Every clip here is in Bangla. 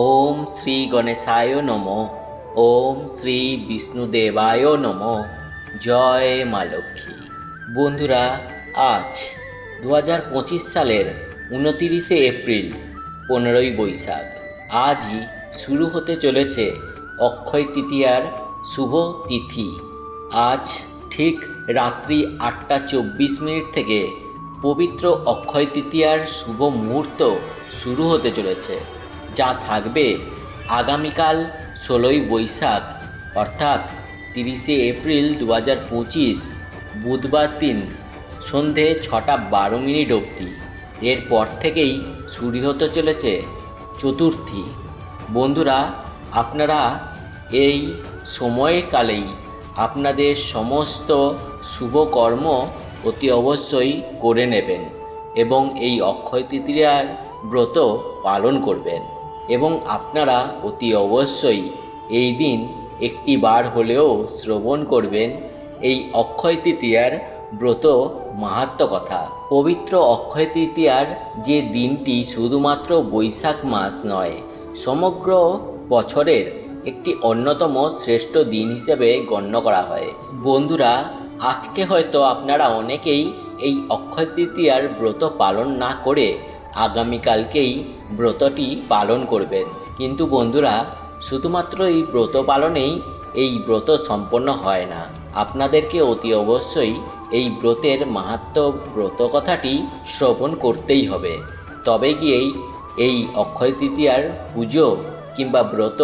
ওম শ্রী গণেশায় নম। ওম শ্রী বিষ্ণুদেবায় নম। জয় মা লক্ষ্মী। বন্ধুরা, আজ দু হাজার পঁচিশ সালের উনতিরিশে এপ্রিল, পনেরোই বৈশাখ। আজই শুরু হতে চলেছে অক্ষয় তৃতীয়ার শুভ তিথি। আজ ঠিক রাত্রি আটটা চব্বিশ মিনিট থেকে পবিত্র অক্ষয় তৃতীয়ার শুভ মুহূর্ত শুরু হতে চলেছে। যা থাকবে আগামীকাল ষোলোই বৈশাখ, অর্থাৎ তিরিশে এপ্রিল দু হাজার পঁচিশ, বুধবার দিন, সন্ধে ছটা বারো মিনিট অবধি। এরপর থেকেই শুরু হতে চলেছে চতুর্থী। বন্ধুরা, আপনারা এই সময়কালেই আপনাদের সমস্ত শুভ কর্ম অতি অবশ্যই করে নেবেন এবং এই অক্ষয় তৃতীয়ার ব্রত পালন করবেন। এবং আপনারা অতি অবশ্যই এই দিন একটি বার হলেও শ্রবণ করবেন। এই অক্ষয় তৃতীয়ার ব্রত মাহাত্ম কথা। পবিত্র অক্ষয় তৃতীয়ার যে দিনটি শুধুমাত্র বৈশাখ মাস নয়, সমগ্র বছরের একটি অন্যতম শ্রেষ্ঠ দিন হিসেবে গণ্য করা হয়। বন্ধুরা, আজকে হয়তো আপনারা অনেকেই এই অক্ষয় তৃতীয়ার ব্রত পালন না করে আগামীকালকেই ব্রতটি পালন করবেন। কিন্তু বন্ধুরা, শুধুমাত্র এই ব্রত পালনেই এই ব্রত সম্পন্ন হয় না। আপনাদেরকে অতি অবশ্যই এই ব্রতের মাহাত্ম ব্রত কথাটি শ্রবণ করতেই হবে। তবে গিয়েই এই অক্ষয় তৃতীয়ার পুজো কিংবা ব্রত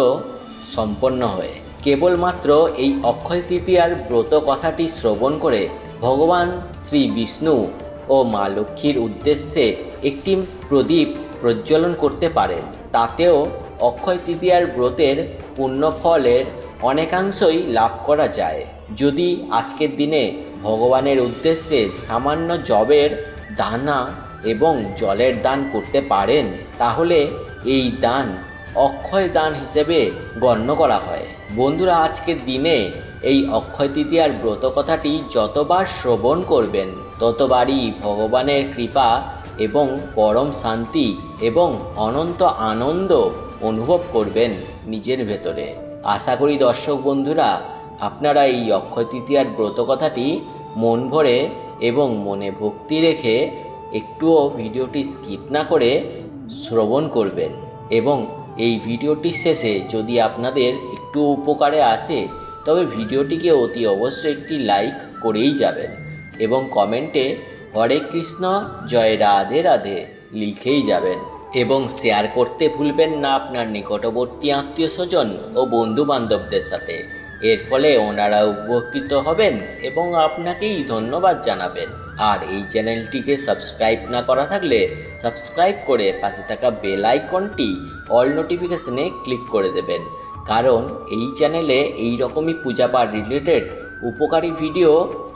সম্পন্ন হয়। কেবলমাত্র এই অক্ষয় তৃতীয়ার ব্রত কথাটি শ্রবণ করে ভগবান শ্রী বিষ্ণু ও মা লক্ষ্মীর উদ্দেশ্যে একটি প্রদীপ প্রজ্বলন করতে পারেন, তাতেও অক্ষয় তৃতীয়ার ব্রতের পুণ্যফলের অনেকাংশই লাভ করা যায়। যদি আজকের দিনে ভগবানের উদ্দেশ্যে সামান্য জবের দানা এবং জলের দান করতে পারেন, তাহলে এই দান অক্ষয় দান হিসেবে গণ্য করা হয়। বন্ধুরা, আজকের দিনে এই অক্ষয় তৃতীয়ার ব্রত কথাটি যতবার শ্রবণ করবেন, ততবারই ভগবানের কৃপা এবং পরম শান্তি এবং অনন্ত আনন্দ অনুভব করবেন নিজের ভেতরে। আশা করি দর্শক বন্ধুরা, আপনারা এই অক্ষয় তৃতীয়ার ব্রত কথাটি মন ভরে এবং মনে ভক্তি রেখে একটুও ভিডিওটি স্কিপ না করে শ্রবণ করবেন এবং এই ভিডিওটির শেষে যদি আপনাদের একটু উপকারে আসে, তবে ভিডিওটিকে অতি অবশ্যই একটি লাইক করেই যাবেন এবং কমেন্টে হরে কৃষ্ণ, জয় রাধে রাধে লিখেই যাবেন এবং শেয়ার করতে ভুলবেন না আপনার নিকটবর্তী আত্মীয় স্বজন ও বন্ধু বান্ধবদের সাথে। এর ফলে ওনারা উপকৃত হবেন এবং আপনাকেই ধন্যবাদ জানাবেন। আর এই চ্যানেলটিকে সাবস্ক্রাইব না করা থাকলে সাবস্ক্রাইব করে পাশে থাকা বেল আইকনটি অল নোটিফিকেশনে ক্লিক করে দেবেন। কারণ এই চ্যানেলে এই রকমই পূজা পূজাপাঠ রিলেটেড উপকারী ভিডিও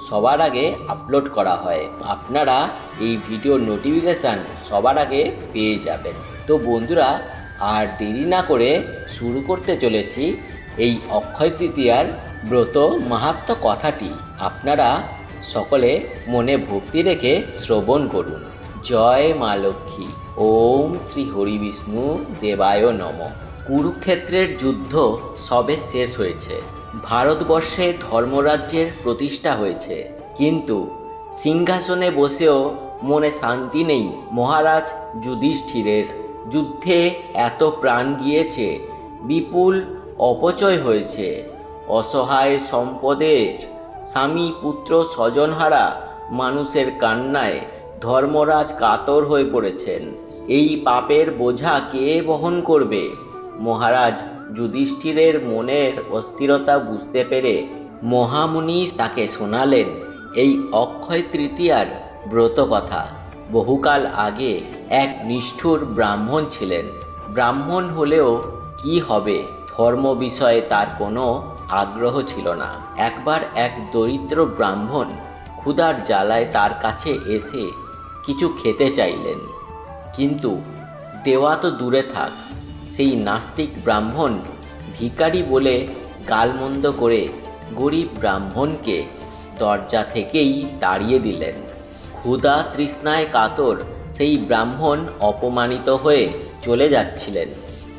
সবার আগে আপলোড করা হয়। আপনারা এই ভিডিওর নোটিফিকেশান সবার আগে পেয়ে যাবেন। তো বন্ধুরা, আর দেরি না করে শুরু করতে চলেছি এই অক্ষয় তৃতীয়ার ব্রত মাহাত্ম কথাটি। আপনারা সকলে মনে ভক্তি রেখে শ্রবণ করুন। জয় মা লক্ষ্মী। ওম শ্রী হরি বিষ্ণু দেবায় নম। কুরুক্ষেত্রের যুদ্ধ সবে শেষ হয়েছে। ভারতবর্ষে ধর্মরাজ্যের প্রতিষ্ঠা হয়েছে। কিন্তু সিংহাসনে বসেও মনে শান্তি নেই মহারাজ যুধিষ্ঠিরের। যুদ্ধে এত প্রাণ গিয়েছে, বিপুল অপচয় হয়েছে। অসহায় সম্পদের স্বামী, পুত্র, স্বজনহারা মানুষের কান্নায় ধর্মরাজ কাতর হয়ে পড়েছেন। এই পাপের বোঝা কে বহন করবে? মহারাজ যুধিষ্ঠিরের মনের অস্থিরতা বুঝতে পেরে মহামুনি তাকে শোনালেন এই অক্ষয় তৃতীয়ার ব্রত কথা। বহুকাল আগে এক নিষ্ঠুর ব্রাহ্মণ ছিলেন। ব্রাহ্মণ হলেও কি হবে ধর্ম বিষয়ে তার কোনো আগ্রহ ছিল না। একবার এক দরিদ্র ব্রাহ্মণ ক্ষুধার জ্বালায় তার কাছে এসে কিছু খেতে চাইলেন। কিন্তু দেওয়া তো দূরে থাক সেই নাস্তিক ব্রাহ্মণ ভিখারি বলে গালমন্দ করে গরিব ব্রাহ্মণকে দরজা থেকেই তাড়িয়ে দিলেন। ক্ষুধা তৃষ্ণায় কাতর সেই ব্রাহ্মণ অপমানিত হয়ে চলে যাচ্ছিলেন।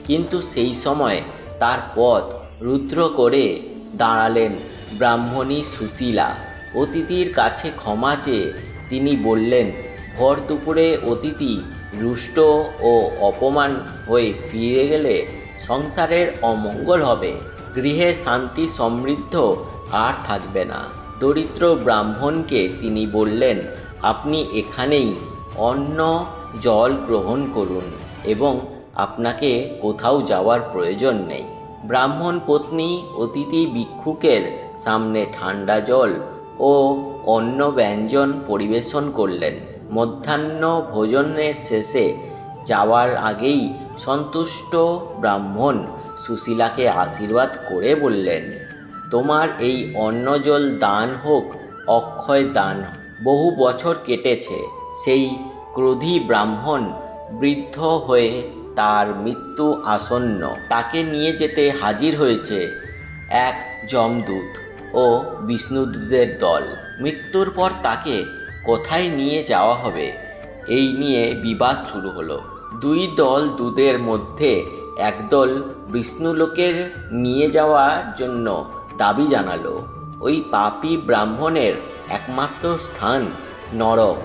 কিন্তু সেই সময় তার পথ রুদ্র করে দাঁড়ালেন ব্রাহ্মণী সুশীলা। অতিথির কাছে ক্ষমা চেয়ে তিনি বললেন ভর দুপুরে অতিথি রুষ্ট ও অপমান হয়ে ফিরে গেলে সংসারের অমঙ্গল হবে। গৃহে শান্তি, সমৃদ্ধ আর থাকবে না। দরিদ্র ব্রাহ্মণকে তিনি বললেন, আপনি এখানেই অন্ন, জল গ্রহণ করুন এবং আপনাকে কোথাও যাওয়ার প্রয়োজন নেই। ব্রাহ্মণ পত্নী, অতিথি ভিক্ষুকের সামনে ঠান্ডা জল ও অন্য ব্যঞ্জন পরিবেশন করলেন। মধ্যাহ্ন ভোজনের শেষে যাওয়ার আগেই সন্তুষ্ট ব্রাহ্মণ সুশীলাকে আশীর্বাদ করে বললেন, তোমার এই অন্নজল দান হোক, অক্ষয় দান। বহু বছর কেটেছে, সেই ক্রোধী ব্রাহ্মণ বৃদ্ধ হয়ে তার মৃত্যু আসন্ন। তাকে নিয়ে যেতে হাজির হয়েছে এক যমদূত ও বিষ্ণুদূতের দল। মৃত্যুর পর তাকে কোথায় নিয়ে যাওয়া হবে? এই নিয়ে বিবাদ শুরু হলো। দুই দল দুধের মধ্যে একদল বিষ্ণুলোকের নিয়ে যাওয়ার জন্য দাবি জানালো। ওই পাপী ব্রাহ্মণের একমাত্র স্থান নরক।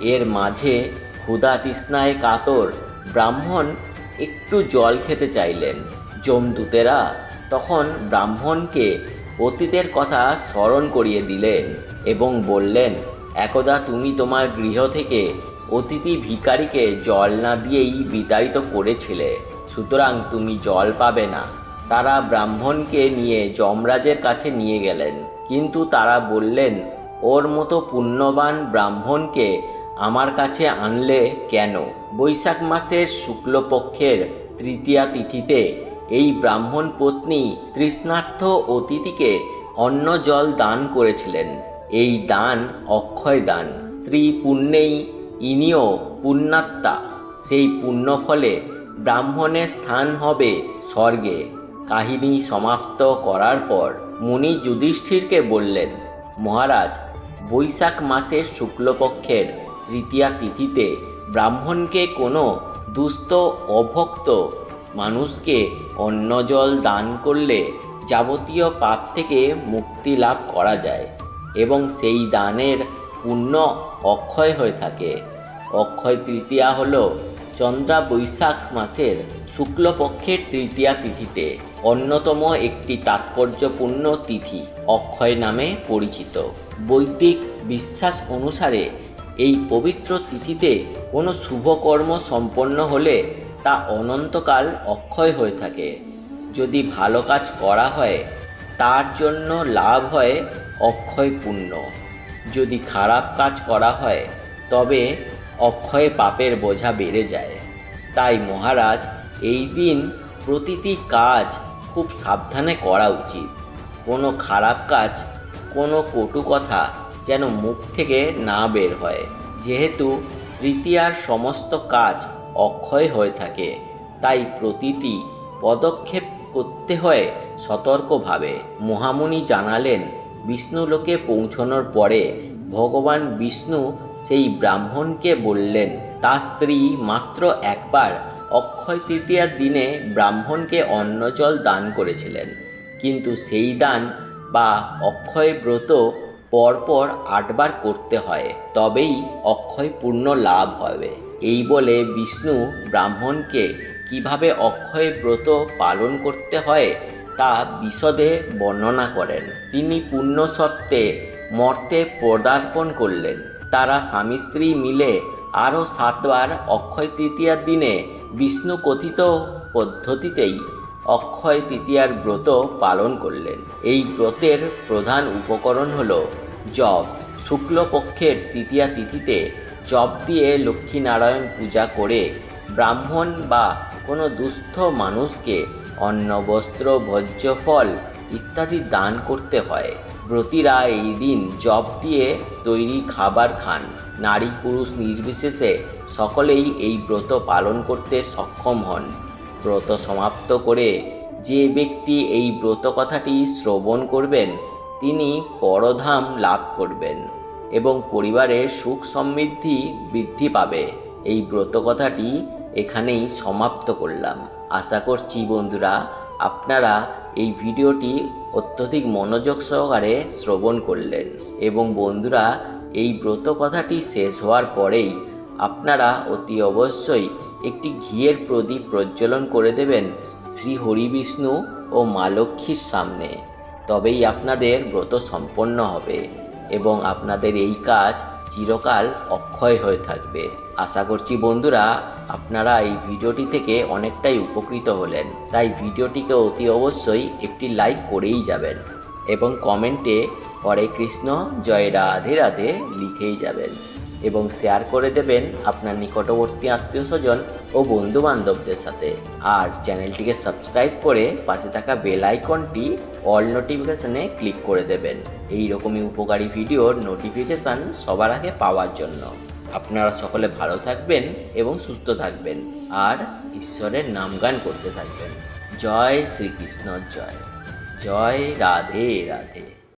এর মাঝে ক্ষুধা তৃষ্ণায় কাতর ব্রাহ্মণ একটু জল খেতে চাইলেন। যমদূতেরা তখন ব্রাহ্মণকে অতীতের কথা স্মরণ করিয়ে দিলেন এবং বললেন একদা তুমি তোমার গৃহ থেকে অতিথি ভিখারিকে জল না দিয়েই বিতাড়িত করেছিলে। সুতরাং তুমি জল পাবে না। তারা ব্রাহ্মণকে নিয়ে যমরাজের কাছে নিয়ে গেলেন। কিন্তু তারা বললেন, ওর মতো পুণ্যবান ব্রাহ্মণকে আমার কাছে আনলে কেন? বৈশাখ মাসের শুক্লপক্ষের তৃতীয়া তিথিতে এই ব্রাহ্মণ পত্নী তৃষ্ণার্থ অতিথিকে অন্ন জল দান করেছিলেন। এই দান অক্ষয় দান। স্ত্রী পুণ্যেই ইনিও পুণ্যাত্মা। সেই পুণ্য ফলে ব্রাহ্মণের স্থান হবে স্বর্গে। কাহিনী সমাপ্ত করার পর মুনি যুধিষ্ঠিরকে বললেন, মহারাজ, বৈশাখ মাসের শুক্লপক্ষের তৃতীয়া তিথিতে ব্রাহ্মণকে কোনো দুস্থ, অভক্ত মানুষকে অন্নজল দান করলে যাবতীয় পাপ থেকে মুক্তি লাভ করা যায়। এবং সেই দানের পুণ্য অক্ষয় হয়ে থাকে। অক্ষয় তৃতীয়া হল চন্দ্রা বৈশাখ মাসের শুক্লপক্ষের তৃতীয়া তিথিতে, অন্যতম একটি তাৎপর্যপূর্ণ তিথি অক্ষয় নামে পরিচিত। বৈদিক বিশ্বাস অনুসারে এই পবিত্র তিথিতে কোনো শুভকর্ম সম্পন্ন হলে তা অনন্তকাল অক্ষয় হয়ে থাকে। যদি ভালো কাজ করা হয়, তার জন্য লাভ হয় অক্ষয় পুণ্য যদি খারাপ কাজ করা হয়, তবে অক্ষয় পাপের বোঝা বেড়ে যায়। তাই মহারাজ, এই দিন প্রতিটি কাজ খুব সাবধানে করা উচিত। কোনো খারাপ কাজ, কোনো কটু কথা যেন মুখ থেকে না বের হয়। যেহেতু তৃতীয়ার সমস্ত কাজ অক্ষয় হয়ে থাকে, তাই প্রতিটি পদক্ষেপ করতে হয় সতর্কভাবে। মহামুনি জানালেন বিষ্ণুলোকে পৌঁছানোর পরে ভগবান বিষ্ণু সেই ব্রাহ্মণকে বললেন তার স্ত্রী মাত্র একবার অক্ষয় তৃতীয়ার দিনে ব্রাহ্মণকে অন্নজল দান করেছিলেন। কিন্তু সেই দান বা অক্ষয় ব্রত পরপর আটবার করতে হয়, তবেই অক্ষয় পূর্ণ লাভ হবে। এই বলে বিষ্ণু ব্রাহ্মণকে কীভাবে অক্ষয় ব্রত পালন করতে হয় তা বিশদে বর্ণনা করেন। তিনি পুণ্য সত্ত্বে মর্তে পদার্পণ করলেন। তারা স্বামী স্ত্রী মিলে আরও সাতবার অক্ষয় তৃতীয়ার দিনে বিষ্ণু কথিত পদ্ধতিতেই অক্ষয় তৃতীয়ার ব্রত পালন করলেন। এই ব্রতের প্রধান উপকরণ হল জপ। শুক্লপক্ষের তৃতীয়া তিথিতে জপ দিয়ে লক্ষ্মীনারায়ণ পূজা করে ব্রাহ্মণ বা কোনো দুস্থ মানুষকে অন্ন বস্ত্র ভোজ্য ফল ইত্যাদি দান করতে হয়। ব্রতীরা এই দিন জপ দিয়ে তৈরি খাবার খান। নারী পুরুষ নির্বিশেষে সকলেই এই ব্রত পালন করতে সক্ষম হন। ব্রত সমাপ্ত করে যে ব্যক্তি এই ব্রত কথাটি শ্রবণ করবেন, তিনি পরধাম লাভ করবেন এবং পরিবারের সুখ সমৃদ্ধি বৃদ্ধি পাবে। এই ব্রত কথাটি এখানেই সমাপ্ত করলাম। আশা করছি বন্ধুরা আপনারা এই ভিডিওটি অত্যধিক মনোযোগ সহকারে শ্রবণ করলেন এবং বন্ধুরা এই ব্রত কথাটি শেষ হওয়ার পরেই আপনারা অতি অবশ্যই একটি ঘিয়ের প্রদীপ প্রজ্বলন করে দেবেন শ্রী হরিবিষ্ণু ও মা লক্ষ্মীর সামনে। তবেই আপনাদের ব্রত সম্পন্ন হবে এবং আপনাদের এই কাজ চিরকাল অক্ষয় হয়ে থাকবে। আশা করছি বন্ধুরা, আপনারা এই ভিডিওটি থেকে অনেকটাই উপকৃত হলেন। তাই ভিডিওটিকে অতি অবশ্যই একটি লাইক করেই যাবেন এবং কমেন্টে হরে কৃষ্ণ, জয় রাধে রাধে লিখেই যাবেন। এবং শেয়ার করে দেবেন আপনার নিকটবর্তী আত্মীয় স্বজন ও বন্ধু বান্ধবদের সাথে। আর চ্যানেলটিকে সাবস্ক্রাইব করে পাশে থাকা বেল আইকনটি অল নোটিফিকেশনে ক্লিক করে দেবেন। এই রকমই উপকারী ভিডিওর নোটিফিকেশান সবার আগে পাওয়ার জন্য। আপনারা সকলে ভালো থাকবেন এবং সুস্থ থাকবেন। আর ঈশ্বরের নামগান করতে থাকবেন। জয় শ্রীকৃষ্ণ, জয়। জয় রাধে রাধে।